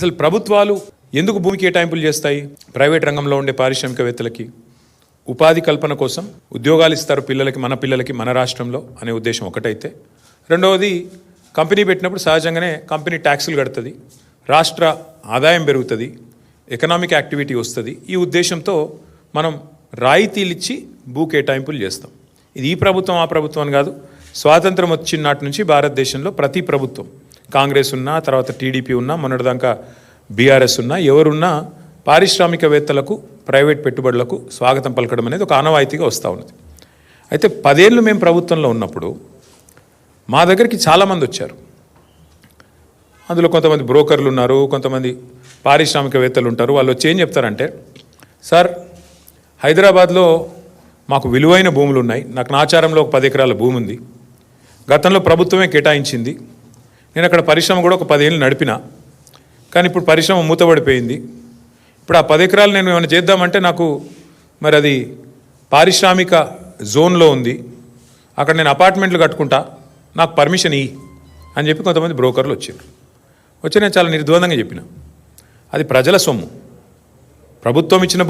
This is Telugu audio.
అసలు ప్రభుత్వాలు ఎందుకు భూమి కేటాయింపులు చేస్తాయి? ప్రైవేట్ రంగంలో ఉండే పారిశ్రామికవేత్తలకి ఉపాధి కల్పన కోసం ఉద్యోగాలు ఇస్తారు పిల్లలకి మన పిల్లలకి మన రాష్ట్రంలో అనే ఉద్దేశం ఒకటైతే. రెండవది కంపెనీ పెట్టినప్పుడు సహజంగానే కంపెనీ ట్యాక్సులు కడుతుంది రాష్ట్ర ఆదాయం పెరుగుతుంది ఎకనామిక్ యాక్టివిటీ వస్తుంది. ఈ ఉద్దేశంతో మనం రాయితీలు ఇచ్చి భూ కేటాయింపులు చేస్తాం. ఇది ఈ ప్రభుత్వం ఆ ప్రభుత్వం కాదు. స్వాతంత్రం వచ్చిన నాటి నుంచి భారతదేశంలో ప్రతి ప్రభుత్వం కాంగ్రెస్ ఉన్నా తర్వాత టీడీపీ ఉన్నా మొన్నటిదాకా బీఆర్ఎస్ ఉన్నా ఎవరున్నా పారిశ్రామికవేత్తలకు ప్రైవేట్ పెట్టుబడులకు స్వాగతం పలకడం అనేది ఒక ఆనవాయితీగా వస్తూ ఉన్నది. అయితే పదేళ్ళు మేము ప్రభుత్వంలో ఉన్నప్పుడు మా దగ్గరికి చాలామంది వచ్చారు. అందులో కొంతమంది బ్రోకర్లు ఉన్నారు కొంతమంది పారిశ్రామికవేత్తలు ఉంటారు. వాళ్ళు వచ్చి ఏం చెప్తారంటే సార్ హైదరాబాద్లో మాకు విలువైన భూములు ఉన్నాయి. నాకు నాచారంలో ఒక పది ఎకరాల భూమి ఉంది గతంలో ప్రభుత్వమే కేటాయించింది. నేను అక్కడ పరిశ్రమ కూడా ఒక పదేళ్ళు నడిపిన. కానీ ఇప్పుడు పరిశ్రమ మూతబడిపోయింది. ఇప్పుడు ఆ పది ఎకరాలు నేను ఏమైనా చేద్దామంటే నాకు మరి అది పారిశ్రామిక జోన్లో ఉంది. అక్కడ నేను అపార్ట్మెంట్లు కట్టుకుంటా. నాకు పర్మిషన్ ఇయ్యి అని చెప్పి కొంతమంది బ్రోకర్లు వచ్చారు. వచ్చి నేను చాలా నిర్ద్వందంగా చెప్పిన. అది ప్రజల సొమ్ము. ప్రభుత్వం ఇచ్చిన